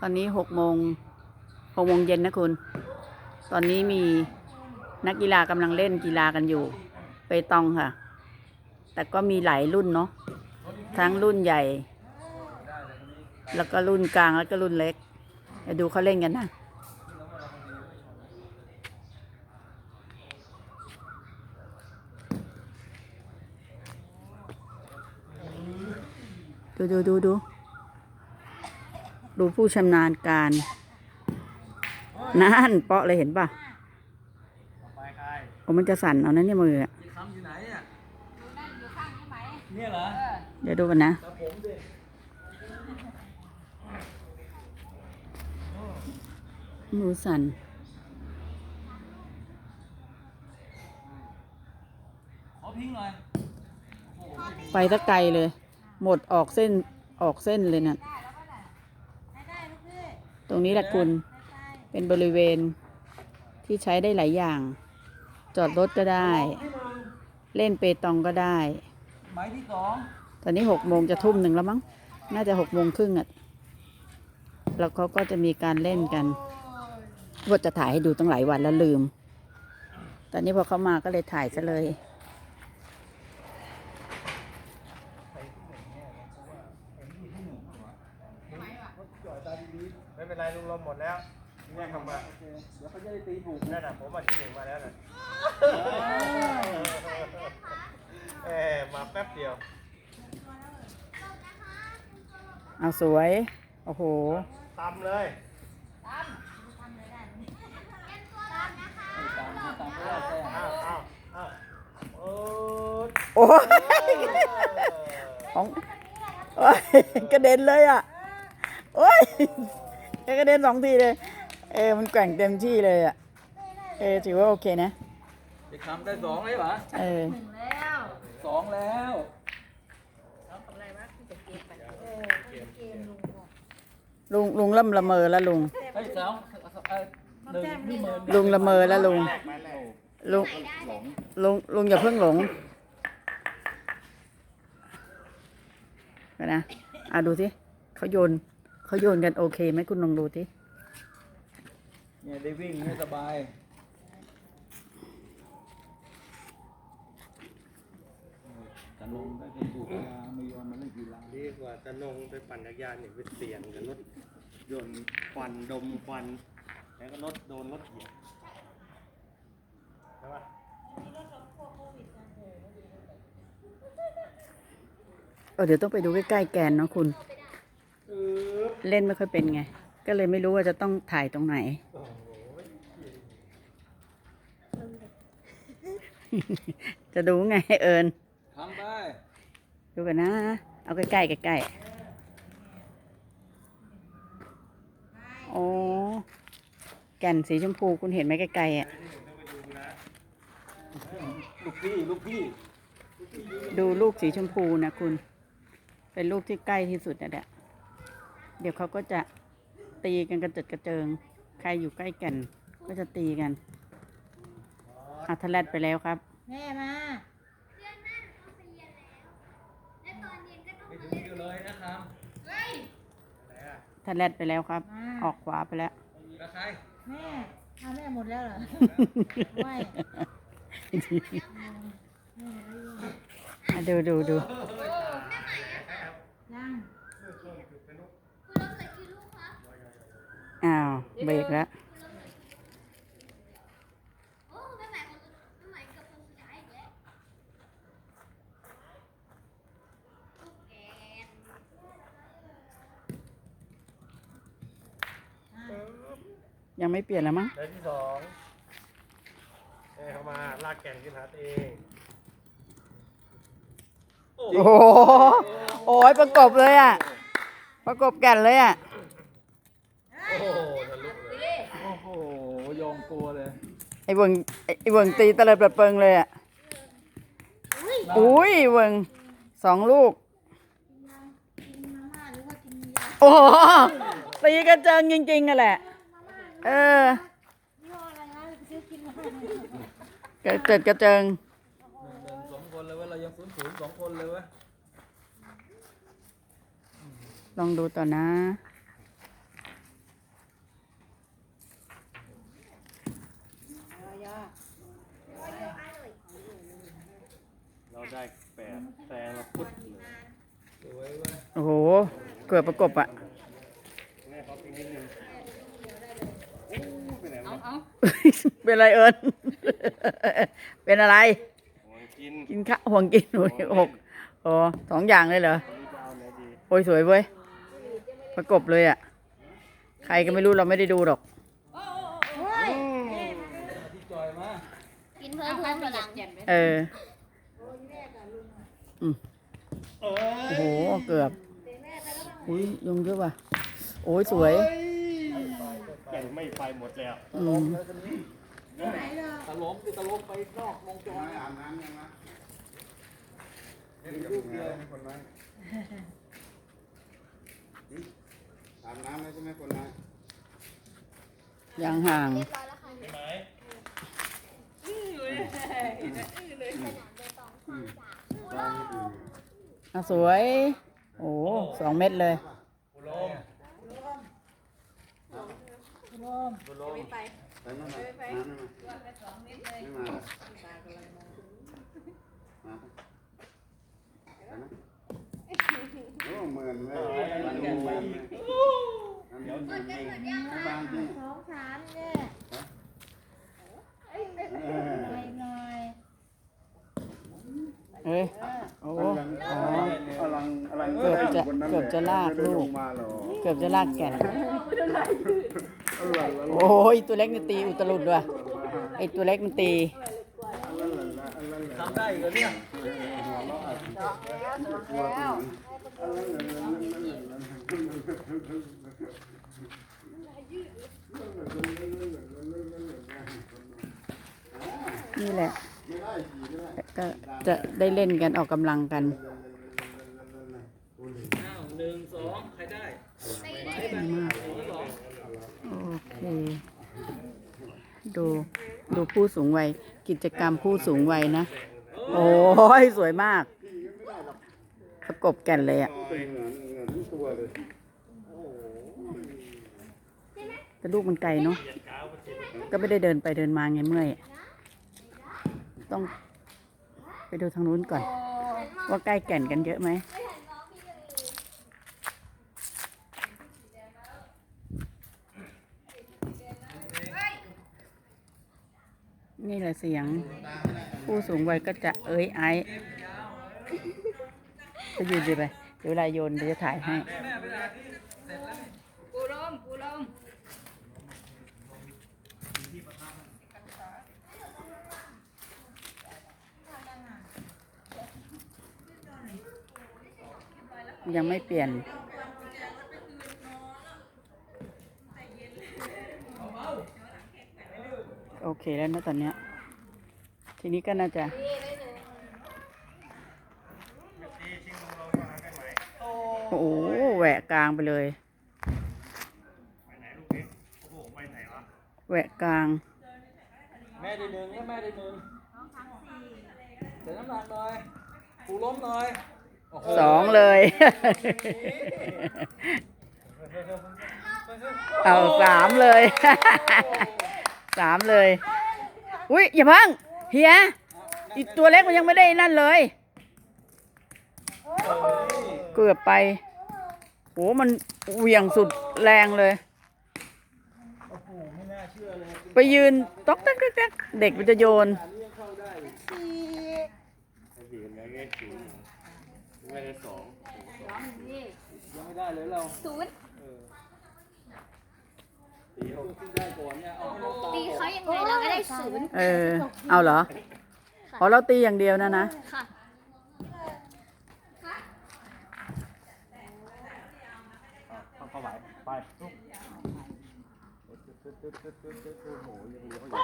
ตอนนี้หกโมงหกโมงเย็นนะคุณ ตอนนี้มีนักกีฬากำลังเล่นกีฬากันอยู่เปตองค่ะ แต่ก็มีหลายรุ่นเนาะ ทั้งรุ่นใหญ่ แล้วก็รุ่นกลางแล้วก็รุ่นเล็กเดี๋ยวดูเขาเล่นกันนะดูดูดูดู ดูผู้ชำนาญการนั่นเปาะเลยเห็นป่ะไปใครโอ้มันจะสั่นเอานะเนี่ยมืออะที่คำอยู่ไหนเนี่ยเนี่ยเหรอเดี๋ยวดูกันนะตาผมดิมือสั่นขอพิงหน่อยไปตะไกลเลย หมดออกเส้นออกเส้นเลยนะ่ะต รงนี้แหละคุณเป็นบริเวณที่ใช้ได้หลายอย่าง จอดรถก็ได้ เล่นเปตองก็ได้ หมายที่สองตอนนี้หกโมงจะทุ่มหนึ่งแล้วมั้ง น่าจะหกโมงครึ่งอะ แล้วเขาก็จะมีการเล่นกันว่าจะถ่ายให้ดูตั้งหลายวันแล้วลืม ตอนนี้พอเขามาก็เลยถ่ายซะเลย ไม่ เป็นไรลุงลมหมดแล้วเนี่ยทำมาเดี๋ยวเขาจะได้ตีถูกนั่นน่ะผมมาที่หนึ่งมาแล้วน่ะเออมาแป๊บเดียวเอาสวย โอ้โห ตำเลยตามตามไม่ได้แค่อ้าวอ้าวอ้าวโอ้โอ้ยของโอ้ยกระเด็นเลยอะ โอ้ย กระเด็นสองทีเลย เออมันแกว่งเต็มที่เลยอะ เออถือว่าโอเคนะจะคำได้สองเลยเหรอเออสองแล้วลุงลุงเริ่มละเมอแล้วลุงเฮ้ยสองเอ่อหนึ่งนี่หมื่นลุงละเมอแล้วลุงแรกมาแรกลุงลุงลุงอย่าเพิ่งหลงเดี๋ยวนะอะดูสิเขาโยน เขาโยนกันโอเคไหมคุณลองดูสิเนี่ยได้วิ่งให้สบายกันลงก็จะถูกเวลาไม่ยอมมาเล่นกีฬาดีกว่าจะลงไปปั่นจักรยานเนี่ยไปเสี่ยงกับรถยนต์ควันดมควันแล้วก็รถโดนรถเหยียบใช่ปะเออเดี๋ยวต้องไปดูใกล้ๆแกนเนาะคุณเออ เล่นไม่ค่อยเป็นไง ก็เลยไม่รู้ว่าจะต้องถ่ายตรงไหนโอ้โหจะดูไงเอิญทำไป ดูกันนะ เอาใกล้ๆใกล้ๆโอ้แก่นสีชมพูคุณเห็นไหมไกลๆอะ ลูกพี่ลูกพี่ ดูลูกสีชมพูนะคุณ เป็นลูกที่ใกล้ที่สุดนะเดะ เดี๋ยวเขาก็จะตีกันกระเจิดกระเจิง ใครอยู่ใกล้กัน ก็จะตีกันอัทแลดไปแล้วครับ แม่มาไปถึงเดียวเลยนะครับทันแลดไปแล้วครับ ออกขวาไปแล้วกับใครแม่เอาแม่หมดแล้วเหรอไม่อะดูดูดู ยัง อ้าวเบรกแล้วยังไม่เปลี่ยนแล้วมั้งเดินที่สองเอ้เข้ามาลากแก่นขึ้นหาตัวเอง โอ้โห โอ้ยประกบเลยอะ ประกบแก่นเลยอะ โอ้โหทะลุเลย โอ้โห ยอมตัวเลยไอ้เวิงไอ้เวิงตีตะเลยประเปิงเลยอะอุ้ยเวิงสองลูก โอ้โหตีกระเจิงจริงๆกันแหละ เออยี่ห้ออะไรนะซื้อกินมากระเจิดกระเจิงหนึ่งหนึ่งสองคนเลยเว้ยเรายังศูนย์ศูนย์สองคนเลยเว้ย ลองดูต่อนะ ได้แปดแซงแล้วพุดเลยโอ้โห เกือบประกบอะแม่เขาอีกนิดนึงโอ้ไปไหนวะเป็นอะไรเอิญ เป็นอะไร โอ้ยกินกินข้าวห่วงกินหนูหกโอ้สองอย่างเลยเหรอ วันนี้จะเอาไหนดีโอ้ยสวยเว้ย ประกบเลยอะใครก็ไม่รู้เราไม่ได้ดูหรอกกินเพิ่มเพิ่มพลังเอออืม โอ้โห เกือบอุ้ยยุงเยอะว่ะ โอ้ย สวยแก่นไม่ไปหมดแล้วอืมตลกตลกไปนอกวงจรอาบน้ำยังนะเห็นรูปเดียวคนนั้นอาบน้ำแล้วใช่ไหมคนนั้นยังห่างใช่ไหม อะสวย โอ้สองเม็ดเลยบุลมไปไหมน้ำไม่มาไม่มาโอ้เหมือนเลยมันเหมือนเดี๋ยวจริงจริงบางที่สองสามเนี่ยหน่อยหน่อย เอ้ยโอ้โหอลังอลังเกือบจะเกือบจะลากลูกมาหรอเกือบจะลากแก่น โอ้ยตัวเล็กนี่ตีอุตลุดว่ะไอตัวเล็กมันตี ทำได้อีกเหรอเนี่ยนี่แหละ ก็จะได้เล่นกันออกกำลังกัน อ้าวหนึ่งสองใครได้โอเค ดูดูผู้สูงวัย กิจกรรมผู้สูงวัยนะ โอ้ย สวยมาก ประกบแก่นเลยอะเหมือนเหมือนตัวเลยแต่ลูกมันไกลเนาะก็ไม่ได้เดินไปเดินมาไงเมื่อย ต้อง ดูทางนู้นก่อน ว่าใกล้แก่นกันเยอะไหมนี่แหละเสียง ผู้สูงวัยก็จะเอ้ยไอจะยืนดีไปเดี๋ยวเวลาโยนเดี๋ยวจะถ่ายให้ ยังไม่เปลี่ยน โอเคแล้วนะตอนเนี้ย ทีนี้ก็น่าจะ โอ้โหแหวกกลางไปเลย แหวกกลาง แม่ได้หนึ่งแม่ได้หนึ่งเดี๋ยวน้ำหนักหน่อยปูล้มหน่อย สองเลย เอาสามเลยสามเลย อุ้ยอย่าพังเฮียอีกตัวเล็กมันยังไม่ได้นั่นเลย เกือบไปโหมันเหวี่ยงสุดแรงเลย ไปยืนต๊อกแต๊กแต๊กแต๊กเด็กมันจะโยนสี่ ไอ้บีกันไงไงศูนย์ไม่ได้สองยังไม่ได้เลยเราศูนย์ตีเขาที่ได้ก่อนเนี่ยเอาให้น้องตาตีเขายังไงเราก็ได้ศูนย์เออ เอาเหรอขอเราตีอย่างเดียวนะนะ ค่ะ เขาเข้าไหวไปลูกโอ้โหยังมีเขาอยู่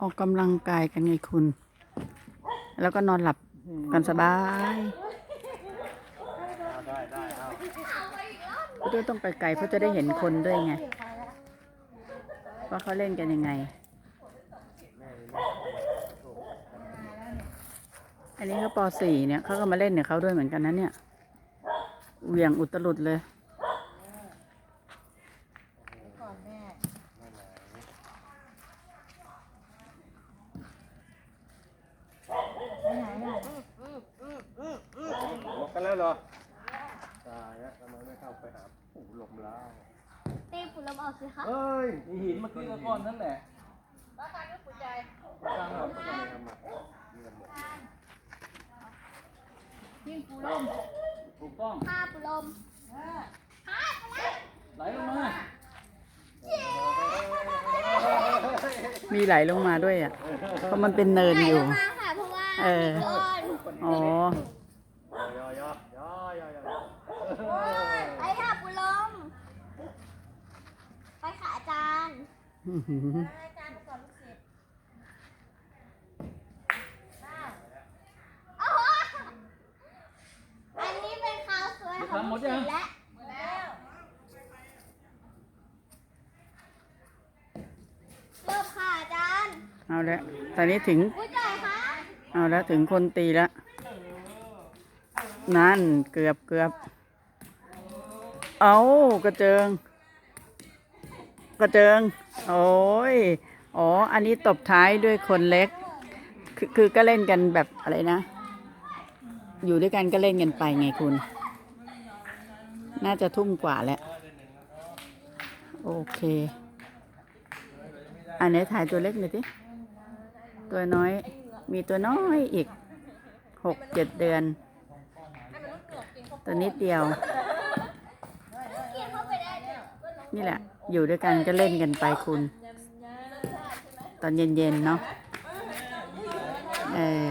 ออกกำลังกายกันไงคุณ แล้วก็นอนหลับ กันสบายเอาได้ได้เอาเพราะด้วยต้องไปไกลเพราะจะได้เห็นคนด้วยไง ว่าเขาเล่นกันยังไง อันนี้เขาป .4 เนี่ยเขาก็มาเล่นเนี่ยเขาด้วยเหมือนกันนะเนี่ยเหวี่ยงอุตลุดเลย ก่อนแม่ ไป ไปหาปู่ลมแล้วตีปุลมออกสิคะเอ้ยมีหินเมื่อกี้ก็ก้อนนั่นแหละแล้วการก็ปุ๋ยใจสร้างแบบยิ่งปูลมถูกต้องผ้าปุลมเออผ้าปุลมไหลลงมามีไหลลงมาด้วยอะ เพราะมันเป็นเนินอยู่ไหลลงมาค่ะเพราะว่าเออมีก้อนอ๋อ ยอยอยอยอยอ ไปค่ะปุลม ไปค่ะอาจารย์ รายการประกอบลูกศิษย์บ้าอ๋ออันนี้เป็นข่าวสวยของลูกศิษย์แล้วเริ่มค่ะอาจารย์เอาละตอนนี้ถึง ผู้จ่ายคะเอาแล้วถึงคนตีแล้วนั่นเกือบเกือบ เอากระเจิง กระเจิง โอ้ย อ๋อ อันนี้ตบท้ายด้วยคนเล็ก คือคือก็เล่นกันแบบอะไรนะ อยู่ด้วยกันก็เล่นกันไปไงคุณ น่าจะทุ่มกว่าแล้ว โอเค อันไหนี้ถ่ายตัวเล็กหน่อยสิตัวน้อย มีตัวน้อยอีกหกเจ็ดเดือน ตัวนิดเดียว นี่แหละ อยู่ด้วยกันก็เล่นกันไปคุณ ตอนเย็นๆเนาะเออ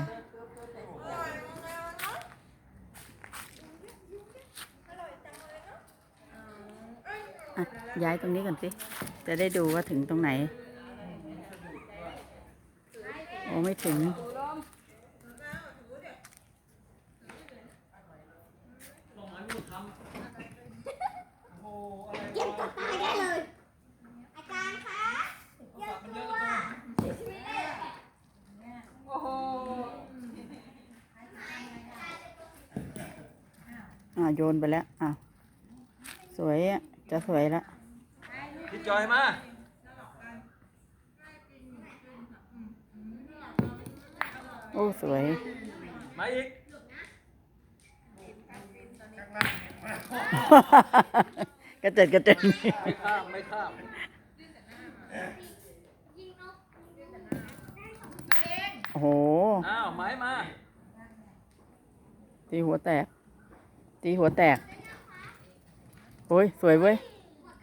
ย้ายตรงนี้ก่อนสิ จะได้ดูว่าถึงตรงไหน โอ้ไม่ถึง เก็บตัวตายได้เลย อาจารย์คะเก็บตัวเสียชีวิตได้เลย อ่า โยนไปแล้วอะสวยอะจะสวยแล้วพี่จอยมาโอ้สวย มาอีกกระเจิดกระเจิงไม่ข้ามไม่ข้ามโอ้โห อ้าวไม้มา ตีหัวแตก ตีหัวแตก โอ้ย สวยเว้ย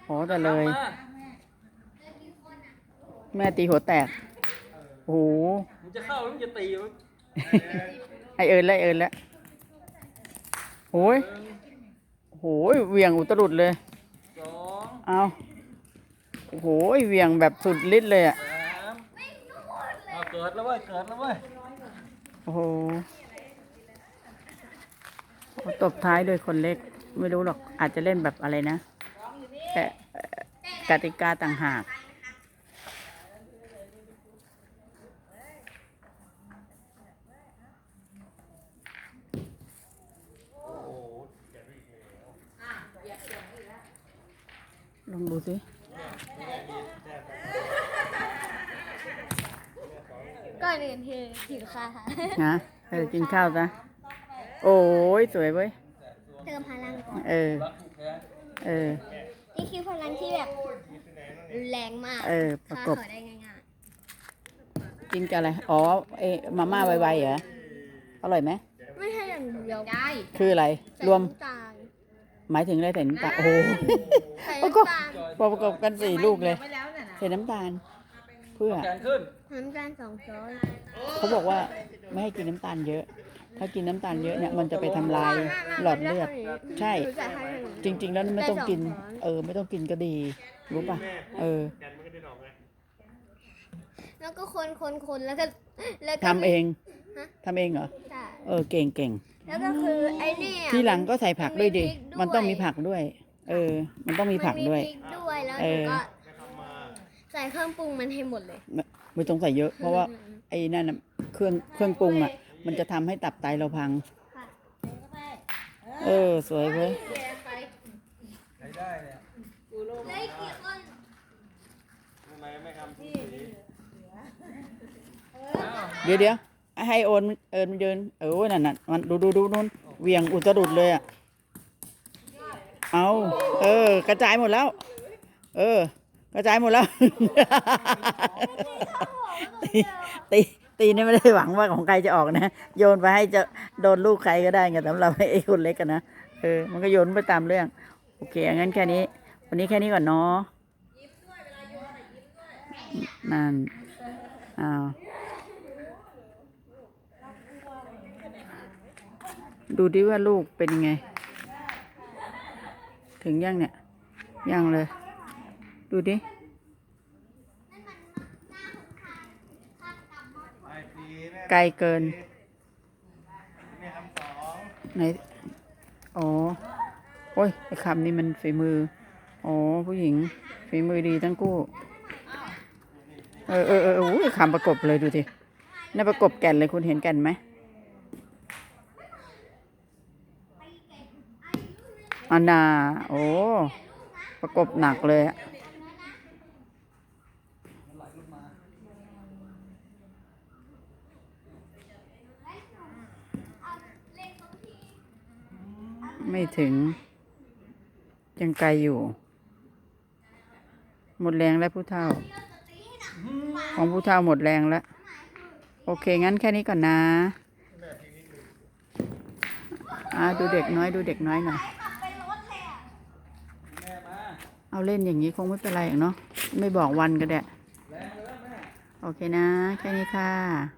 โหแต่เลยมาแม่ตีหัวแตก โอ้โหมึงจะเข้าหรือมึงจะตีวะไอเอิญแล้วไอ้เอิญแล้วโอ้ยโอ้ยเหวี่ยงอุตรุดเลยสองเอาโอ้โหเหวี่ยงแบบสุดฤทธิ์เลยอะสามเอาเกิดแล้วเว้ย เกิดแล้วเว้ย โอ้โห โอ้ตบท้ายโดวยคนเล็ก ไม่รู้หรอก อาจจะเล่นแบบอะไรนะแต่เอ่อกติกาต่างหากลองดูสิก่อนอื่นคือหิวค่ะค่ะนะเออกินข้าวซะ โอ้ยสวยเว้ย เติมพลังก่อน เออ เออ นี่คือพลังที่แบบแรงมากเออประฆ่ากบเขาได้ง่ายกินกับอะไร อ๋อเอะมาม่าไวๆเหรอ อร่อยไหม ๆ ไม่ใช่อย่างเดียวได้คืออะไร ใส่รวม น้ำตาลหมายถึงอะไรใส่น้ำตาลโอ้โห ใส่ประกบ น้ำตาลประกบกันสี่ลูกเลยไว้แล้วน่ะนะใส่น้ำตาล เพื่อ แขนขึ้นน้ำตาลสองช้อนเขาบอกว่าไม่ให้กินน้ำตาลเยอะ ถ้ากินน้ำตาลเยอะเนี่ยมันจะไปทำลายหลอดเลือด ใช่หนูจะให้หนูจริง ๆ แล้วไม่ต้องกินได้สองช้อนเออ ไม่ต้องกินก็ดีรู้ป่ะ เออแกนมันก็ได้ดอกไงแล้วก็คนคนคนแล้วก็แล้วก็ทำเองฮะทำเองเหรอ ใช่เออ เก่งเก่งแล้วก็คือไอ้เนี่ย ที่หลังก็ใส่ผักด้วยดิพริกมันต้องมีผักด้วย เออ มันต้องมีผักด้วยมันมีพริกด้วยแล้วเอหนูอก็ใส่เครื่องปรุงมันให้หมดเลยไม่ต้องใส่เยอะ เพราะว่าไอ้นั่นน่ะเครื่องเครื่องปรุงอะ มันจะทำให้ตับไตเราพัง ค่ะเออ สวยเว้ยใช้ได้เนี่ยเหลยกี่คนทำไมไม่ทำสีเดี๋ยวเดี๋ยวให้โอนเอินมันเดินเออนั่นน่ะมันดูดูดูนู่นเหวียงอุตรุดเลยอะเอาเออ กระจายหมดแล้ว เออ กระจายหมดแล้ว ตีตี ตีนี่ไม่ได้หวังว่าของใครจะออกนะ โยนไปให้จะโดนลูกใครก็ได้ไงสำหรับไอ้คนเล็กกันนะเออมันก็โยนไปตามเรื่อง โอเคงั้นแค่นี้ วันนี้แค่นี้ก่อนเนาะนั่นอ้าวดูดิว่าลูกเป็นยังไง ถึงยังเนี่ย ยังเลย ดูดิ ไอปีแม่ ไกลเกินแม่คำสองไหน อ๋อ โอ้ย ไอ้คำนี้มันฝีมือ อ๋อ ผู้หญิง ฝีมือดีทั้งคู่ เออเออเออโอ้ยคำประกบเลยดูสิน่าประกบแก่นเลยคุณเห็นแก่นไหมอันนา โอ้ ประกบหนักเลยอะ ไม่ถึง ยังไกลอยู่ หมดแรงแล้วผู้เฒ่า ของผู้เฒ่าหมดแรงแล้ว โอเค งั้นแค่นี้ก่อนนะอ่าดูเด็กน้อยดูเด็กน้อยหน่อยเอาเล่นอย่างนี้คงไม่เป็นไรหรอกเนาะไม่บอกวันก็ได้ โอเคนะ แค่นี้ค่ะ